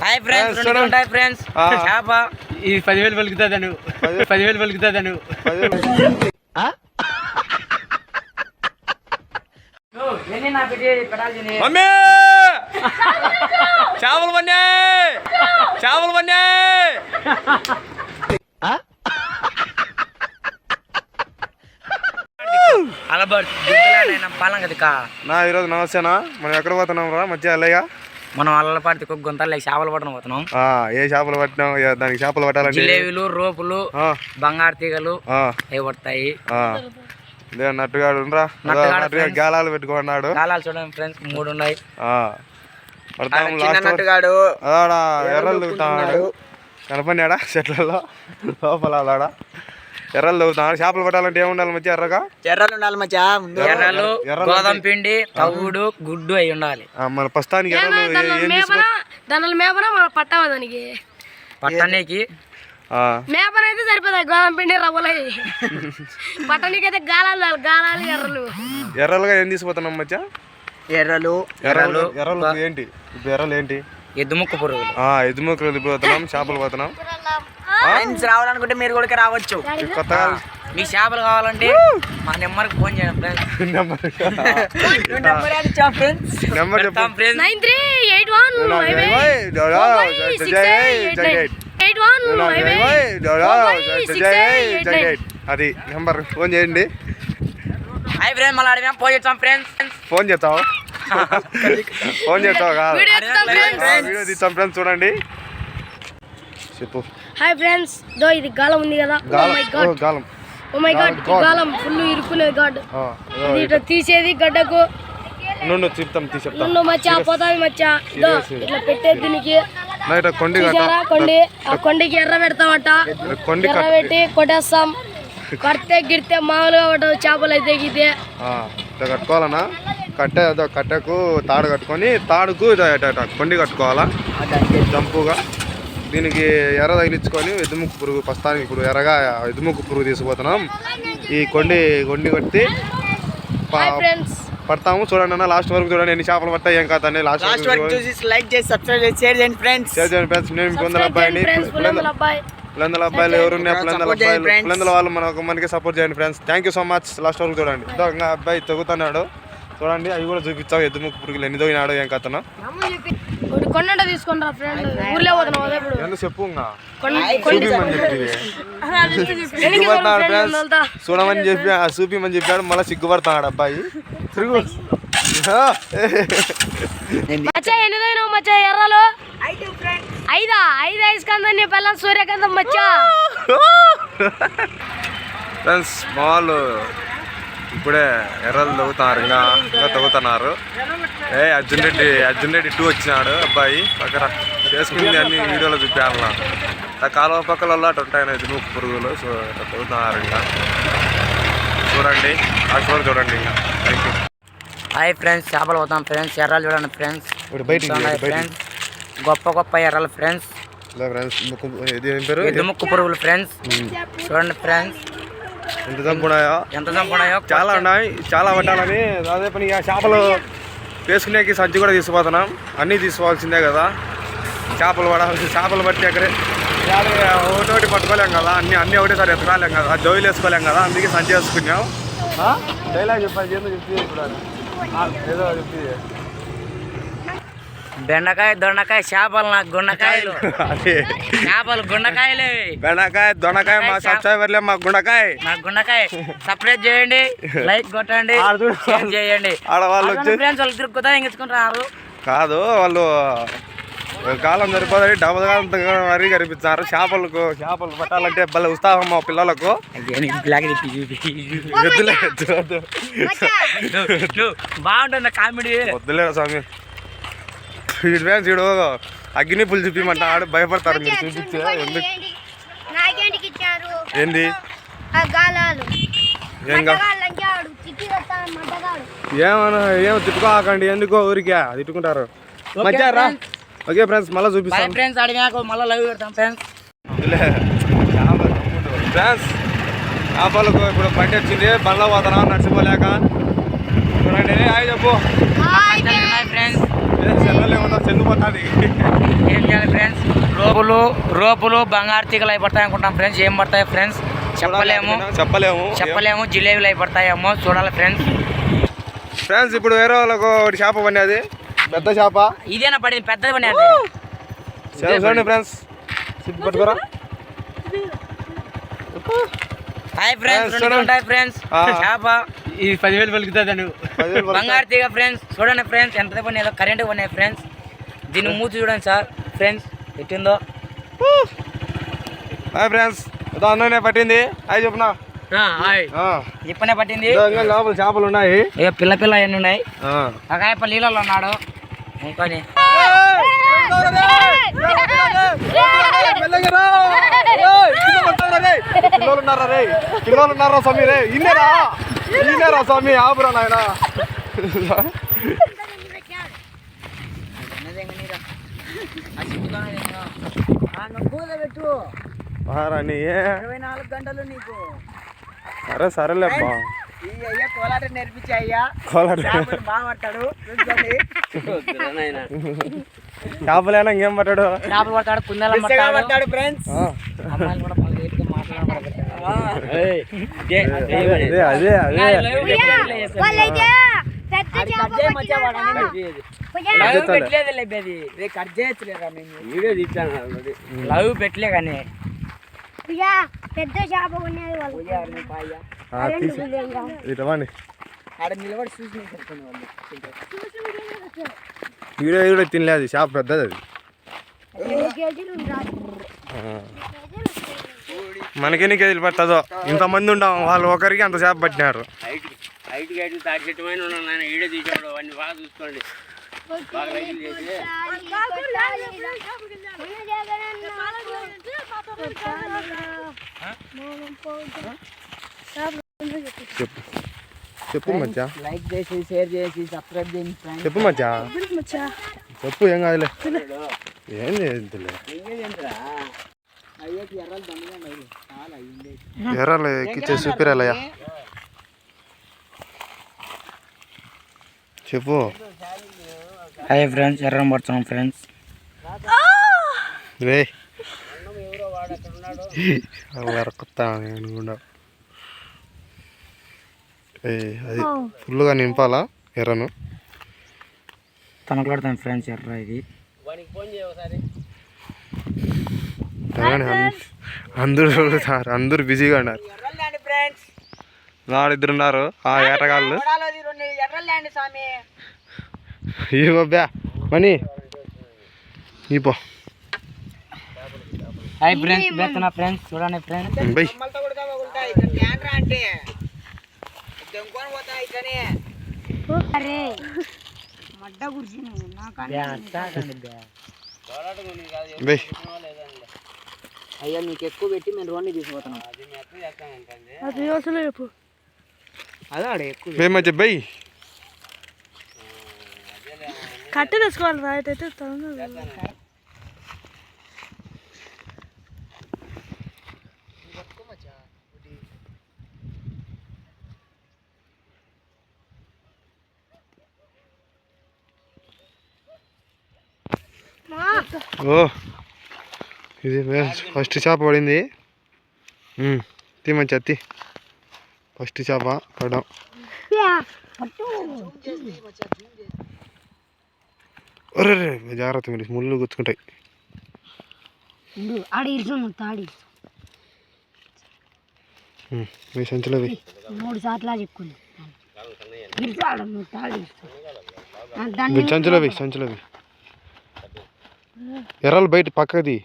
Hi friends. ఉంటాయి friends. ఆ. చేప. ఈ పదివేలు పలుకుతుంది నువ్వు పది- పదివేలు. పలుకుతుంది నువ్వు మమ్మీ! చేపలు పన్నాయి చేపలు పన్నాయి అలబర్ట్ పాలం కదకా నా ఈరోజు నమస్తేనా? మనం ఎక్కడ పోతున్నాం రా? మధ్య అల్లయ్య మనం అల్లపాటి కుక్క గుంతలు చేపలు పట్టడం పోతున్నాం. ఆ, ఏ చేపలు పట్టినాం? దానికి చేపలు పట్టాలంటే జిలేబీలు రోపులు ఆ, బంగారు తీగలు ఆ, అవి పడతాయి? నట్టుగాడు. గాలాలు పెట్టుకున్నాడు. కాలాలు చూడండి ఫ్రెండ్స్ మూడు ఉన్నాయి. ఎర్రలు కనపడినాడా? చెట్లలో లోపల అలాడా ఎర్రలు చేపలు పట్టాలంటే ఏముండాలి మధ్య ఎర్రగా? ఎర్రలు ఉండాలి మచ్చా ముందు ఎర్రలు గోధుమ పిండి తవుడు గుడ్డు అయి ఉండాలి. ఆ, మన ప్రస్తుతానికి ఎర్రలు దానిలో మేపన? మనం పట్టాము దానికి? పట్టణీకి ఆ, మేపన అయితే సరిపోతాయి గోధుమ పిండి రవ్వలు పట్టణీకి అయితే గాలాలు గాలాలు ఎర్రలు. ఎర్రలుగా ఏం తీసుకుపోతున్నాం మధ్య? ఎర్రలు. ఎర్రలు ఎర్రలు ఏంటి? ఇప్పుడు ఎర్రలు ఏంటి? ఎద్దుముక్కు పురుగులు. ఆ ఎదుముకలు దిగిపోతున్నాం చేపలు పోతున్నాం. ఫ్రెండ్స్ రావాలనుకుంటే మీరు కూడా రావచ్చు. మీకు చేపలు కావాలంటే మా నెంబర్కి ఫోన్ చేయండి friends. Number friends? Nine three eight one eight. One అది నెంబర్ ఫోన్ చేయండి. హాయ్ ఫ్రెండ్స్ మళ్ళీ అడిగాం. ఫోన్ చేస్తాం ఫ్రెండ్స్. ఫోన్ చేస్తావు? ఫోన్ చేస్తావు కాదు? వీడియో తీస్తాం ఫ్రెండ్స్ చూడండి. చెప్పు. హాయ్ ఫ్రెండ్స్ దో ఇది గాలం ఉంది కదా. ఓ గాలం. మై ఓ, గాడ్ గాలం. Oh my god. గాలం ఫుల్ ఇరుకునేది గాడ్ ఇది ఇట్లా తీసేది గడ్డకు. నుండు చెప్తాం తీ చెప్తాం. నుండు మచ్చా పోతాది మచ్చా. దో. ఇట్లా పెట్టేది దీనికి. నైట్ కొండి కొండి. ఆ కొండికి ఎర్ర పెడతామట కొండి ఎర్ర పెట్టి కొట్టేస్తాం. కడితే గిడితే మామూలుగా పడవు చేపలు అయితే గితే ఆ, ఇట్లా కట్టుకోవాలనా? కట్టె అదో కట్టెకు తాడు కట్టుకొని తాడుకు కొండి కట్టుకోవాలా? జంపుగా. దీనికి ఎర్ర తగిలించుకొని ఎద్దుముక్కు పురుగు ప్రస్తుతానికి ఇప్పుడు ఎర్రగా ఎద్దుముక్కు పురుగు తీసుకుపోతున్నాం. ఈ కొండి కొండి కట్టి పడతాము. చూడండి అన్న లాస్ట్ వరకు చూడండి ఎన్ని చేపలు పడతాయి ఏం కాదు లాస్ట్ లాస్ట్ వరకు వరకు చూసి లైక్ చేసి సబ్స్క్రైబ్ చేసి షేర్ చేయండి ఫ్రెండ్స్ ఫ్రెండ్స్ నేను అబ్బాయిని. పులందల అబ్బాయిలు ఎవరున్నా పులందల చేయండి అబ్బాయిలు. పులందల వాళ్ళు మనకు మనకి సపోర్ట్ చేయండి friends thank you so much last వరకు చూడండి. ఇంకా అబ్బాయి తగ్గుతున్నాడు చూడండి అవి కూడా చూపించావు. ఎద్దుముక్కు పురుగులు ఎన్ని తోగినాడు ఏం కథను. తీసుకుంటా ఫ్రెండ్ ఊర్లో ఎందుకు చెప్పు friend ఫ్రెండ్స్. చూడమని చెప్పి ఆ చూపిమని చెప్పాడు మళ్ళీ సిగ్గుపడతాడు అబ్బాయి. తిరుగు. మచ్చా ఎన్నిదైనా మచ్చా ఎర్రలు? ఐదా ఐదు? ఐస్కందం నీ పిల్లలు సూర్యకాంతం మచ్చా? ఫ్రెండ్స్ ఇప్పుడే ఎర్రలు తవ్వుతున్నారు ఇంకా ఇంకా తవ్వుతున్నారు. ఏ అర్జున్ రెడ్డి అర్జున్ రెడ్డి టూ వచ్చినాడు. అబ్బాయి పక్కన చేసుకుంది అన్ని వీడియోలో చూపించాలన్నా ఆ కాలువ పక్కల అటు ఉంటాయి ఎదుముకు పురుగులు. సో ఇట్లా తవ్వుతున్నారు ఇంకా. చూడండి ఆ చూడ చూడండి ఇంకా. థ్యాంక్ యూ హాయ్ ఫ్రెండ్స్ చేపలు పోతాం ఫ్రెండ్స్ ఎర్రలు చూడండి ఫ్రెండ్స్. ఫ్రెండ్స్. గొప్ప గొప్ప ఎర్రలు ఫ్రెండ్స్. ఫ్రెండ్స్ ముక్కు పురుగులు ఫ్రెండ్స్. చూడండి ఫ్రెండ్స్. ఎంత చంపున్నాయో ఎంత చంపున్నాయో చాలా ఉన్నాయి చాలా పట్టాలని. అదే పని ఇక చేపలు వేసుకునేకి సంచి కూడా తీసుకుపోతున్నాం. అన్నీ తీసుకోవాల్సిందే కదా. చేపలు పడాల్సి చేపలు పట్టి ఎక్కడే ఒకటి ఒకటి పట్టుకోలేం కదా. అన్ని అన్నీ ఒకటేసారి ఎత్తుకోలేం కదా. జోయిలు వేసుకోలేం కదా. అందుకే సంచి వేసుకున్నాం. డైలాగ్ చెప్పాలి ఏందో చెప్పి ఏదో చెప్పి. బెండకాయ దొండకాయ చేపలు నాకు గుండకాయలు. చేపలు గుండకాయలే. బెండకాయ దొండకాయ మా సబ్స్క్రైబర్లే మా గుండకాయ. నాకు గుండకాయ. సపరేట్ చేయండి లైక్ కొట్టండి చేయండి. ఆడవాళ్ళు ఫ్రెండ్స్ వాళ్ళు తిరుగుతా ఇంగించుకుంటున్నారు కాదు వాళ్ళు కాలం సరిపోదని డబుల్ కాలం మరీ కనిపిస్తున్నారు. చేపలకు చేపలు పట్టాలంటే భలే ఉత్సాహం మా పిల్లలకు. బాగుంటుంది కామెడీ. వద్దులే స్వామి. వీడి ఫ్యాన్స్ వీడు అగ్ని పుల్ చూపిమంటాడు భయపడతారు మీరు చూపించే ఎందుకు? ఏంది? ఏం ఆడు ఏమన్నా ఏమో తిట్టుకోకండి ఎందుకో ఊరికే తిట్టుకుంటారు. మధ్యారా ఓకే ఫ్రెండ్స్ మళ్ళీ బాయ్ చూపిస్తాను ఫ్రెండ్స్ అడిగాక మళ్ళీ లవ్ పెడతాం ఫ్రెండ్స్ ఫ్రెండ్స్ చేపలకు ఇప్పుడు బండి వచ్చింది బండ్లో పోతున్నాం నడిచిపోలేక చూడండి హాయ్ చెప్పు. ఏం చేయాలి ఫ్రెండ్స్ రోపులు రోపులు బంగారు తీగలు అయి పడతాయి అనుకుంటాం ఫ్రెండ్స్ ఏం పడతాయి ఫ్రెండ్స్ చెప్పలేము. చెప్పలేము. చెప్పలేము. జిలేబీలు అయి పడతాయేమో. చూడాలి ఫ్రెండ్స్ ఫ్రెండ్స్ ఇప్పుడు వేరే వాళ్ళకు ఒకటి చేప పడినది పెద్ద చేప. ఇదేనా పడింది? పెద్దది పని సరే చూడండి ఫ్రెండ్స్ పట్టుకోరా. హాయ్ ఫ్రెండ్స్ ఉంటాయి ఫ్రెండ్స్ ఆ. చేప ఇది పదివేలు పలుకుతుందా నువ్వు. బంగారు తీగ ఫ్రెండ్స్ చూడండి ఫ్రెండ్స్ ఎంత పని ఏదో కరెంట్ పడినాయి ఫ్రెండ్స్ దీన్ని మూతి చూడండి సార్ ఫ్రెండ్స్ ఎట్టిందో హాయ్ ఫ్రెండ్స్ దానిలోనే పట్టింది. హాయ్ చెప్పునా. ఇప్పనే పట్టింది. లోపల చేపలు ఉన్నాయి. ఇక పిల్ల పిల్ల ఎన్ని ఉన్నాయి. ఆ. అకాయప్ప నీళ్ళలో ఉన్నాడు. ఇంకొని. పిల్లలు ఉన్నారా రే పిల్లలు ఉన్నారా స్వామి రే ఇన్నేరా ఇన్నేరా స్వామి ఆపురా నాయన మహారాణి ఇరవై నాలుగు గంటలు నీకు. సరే సరేలేబ్బా. ఈ అయ్యా కోలాట నేర్పించి అయ్యా. కోలాట. బాగా పడతాడు. చేపలేనా ఇంకేం పట్టాడు చేపలు పడతాడు కుందేలం పడతాడు ఫ్రెండ్స్. అమ్మాయిలు కూడా మళ్ళీ లేట్గా మాట్లాడబడతారు అదే అదే. లవ్ పెట్టలేదు లేబేది రే కట్ చేయొచ్చులేరా మేము. వీడియో తీస్తాను లవ్ పెట్టలే కానీ. పెద్ద చేప కొనేది వాళ్ళు. వీడియో కూడా తినలేదు చేప పెద్దది అది. రెండు కేజీలు. మనకెన్ని పడుతుందో? ఇంతమంది ఉంటాం వాళ్ళు ఒకరికి అంత చేప పట్టినారు. తాటి చెట్టు పైన ఉన్నాను తీసాడు బాగా చూసుకోండి. చెప్పు. చెప్పు మచ్చా. లైక్ చేసి షేర్ చేసి సబ్స్క్రైబ్ చేయండి చెప్పు మచ్చా. చెప్పు ఏం కాదులే. ఏం అయ్యింది ఎర్రలు ఎక్కిచ్చే చూపిరాలయ్యా. చెప్పు. హాయ్ ఫ్రెండ్స్ ఎర్రం పడుతున్నాం ఫ్రెండ్స్ రే. వరకుతా నేను కూడా. ఏయ్, అది ఫుల్గా నింపాలా ఎర్రను? తనకలాడుతాం ఫ్రెండ్స్ ఎర్ర ఇది. అందరూ చూడుతారు అందరూ బిజీగా ఉన్నారు. నాడిద్దరు ఉన్నారు. ఆ ఏటగాళ్ళు కొడాలోది రెండు ఎర్రలు ల్యాండ్ స్వామి ఇగో బ్యా మనీ. ఇపో. హాయ్ ఫ్రెండ్స్ బెత్తనా ఫ్రెండ్స్ చూడండి ఫ్రెండ్స్. బై. బొమ్మలతో కూడా తగులుతాయి ఇక్కడ ల్యాండ్ రా అంటే దెంకొని పోతా ఇతనే అరే మడ్డ కూర్చుని నాకు బై. అయ్యా నీకు ఎక్కువ పెట్టి మేము రోడ్ని తీసుకుపోతున్నాం అది అసలు చెప్పు. అదే ఆడ ఎక్కువ బై మధ్య బై. కట్టె తెచ్చుకోవాలి అయితే తొందరగా ఓ ఇది ఫస్ట్ చేప పడింది. తీ మంచి అత్తి ఫస్ట్ చేప పడడం ఒరే రే, జాగ్రత్త మీరు ముళ్ళు గుచ్చుకుంటాయి. ఆడ తాడి మీ సంచిలో. మూడు సార్లు చెప్పుకుంది సంచిలో సంచిలో ఎర్రలు బయట పక్కది.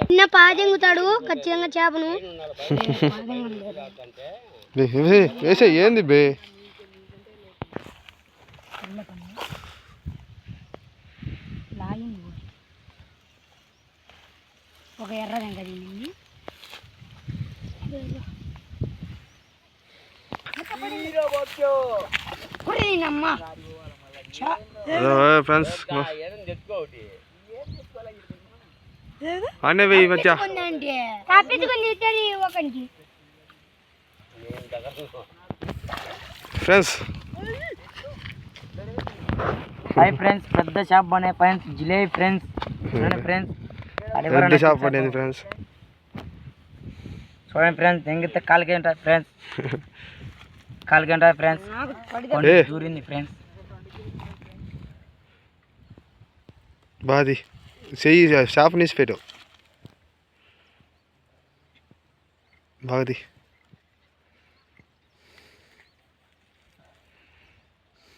చిన్న పాదెంగుతాడు ఖచ్చితంగా చేపను. వేసే ఏంది బే. ఒక ఎర్ర వెంక తినింది. అమ్మ ఫ్రెండ్స్ మధ్య. తప్పించుకొని ఒకరికి ఫ్రెండ్స్ హాయ్ ఫ్రెండ్స్ పెద్ద షాప్ అనే ఫ్రెండ్స్ జిలేబీ ఫ్రెండ్స్ చూడండి ఫ్రెండ్స్ పెద్ద షాప్ పడింది ఫ్రెండ్స్ చూడండి ఫ్రెండ్స్ ఎంగితే కాలుకి ఉంటుంది ఫ్రెండ్స్ కాలుకి ఉంటుంది ఫ్రెండ్స్ కొంచెం ఏ. దూరింది ఫ్రెండ్స్ బాది చెయ్యి షాప్ నీసి పెట్టు బాగది నాకు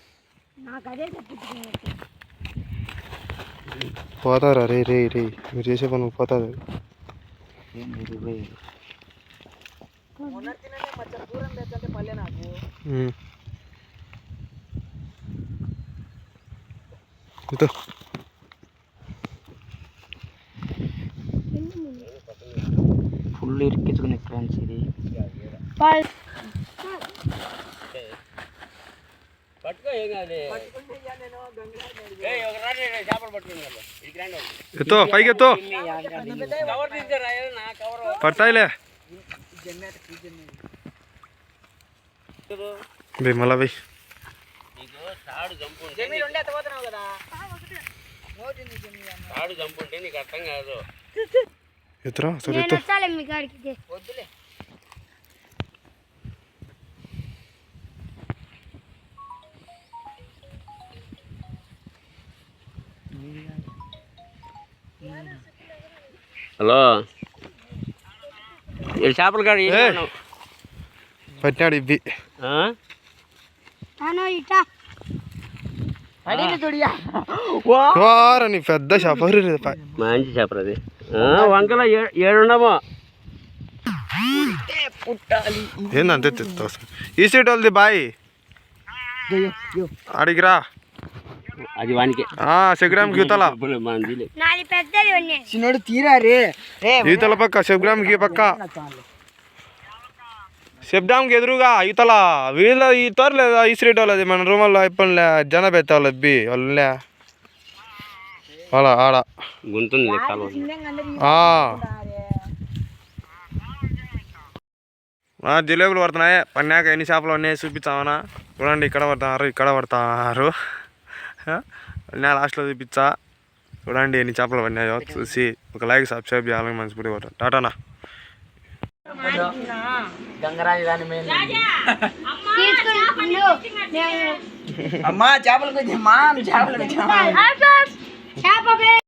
అదే తప్పించుకున్నాను పోతారా రే రే రే మీరు చేసే పని పోతుంది. మొన్నటి తిననే మచ్చ దూరం తెచ్చంటే పల్లె నాకు ఇదో ఫుల్ ఇరికించుకునే ఫ్రెండ్స్ ఇది. ఎత్తో పైకి ఎత్తో. పడతాయిలే. బే మళ్ళా బై. చంపుంటే జమీన్ హలో. ఈ చేపల కాడ? పట్టినాడు వారని పెద్ద షాప్ అరే రే, పై- మంచి చేపలు అది. వంకల ఏ- ఏడున్నామో ఏందంతే ఈ సీట్ వాళ్ళది బాయ్. అడిగిరా అది వానికి. శగ్రామ్ గీతల. చిన్నోడు తీరా రే. పక్క శబ్రామ్కి పక్క. శబ్దాంకి ఎదురుగా ఈతల వీళ్ళ ఈ తోరలేదా ఈ స్ట్రీట్ వాళ్ళది మన రూమ్ వాళ్ళు అయిపోయిలే జన పెద్ద వాళ్ళు బి వాళ్ళే వాళ్ళ ఆడ. గుంతుంది జిలేబులు పడుతున్నాయి. పన్నాక ఎన్ని చేపలు ఉన్నాయి చూపించామన్నా చూడండి ఇక్కడ పడుతున్నారు ఇక్కడ పడుతున్నారు నేను లాస్ట్లో చూపించా చూడండి ఎన్ని చేపలు పడినాయో చూసి ఒక లైక్ సబ్స్క్రైబ్ చేయాలని టాటానా దాని మీద తీసుకుని నేను అమ్మా చేపలు కొంచెం చేపలు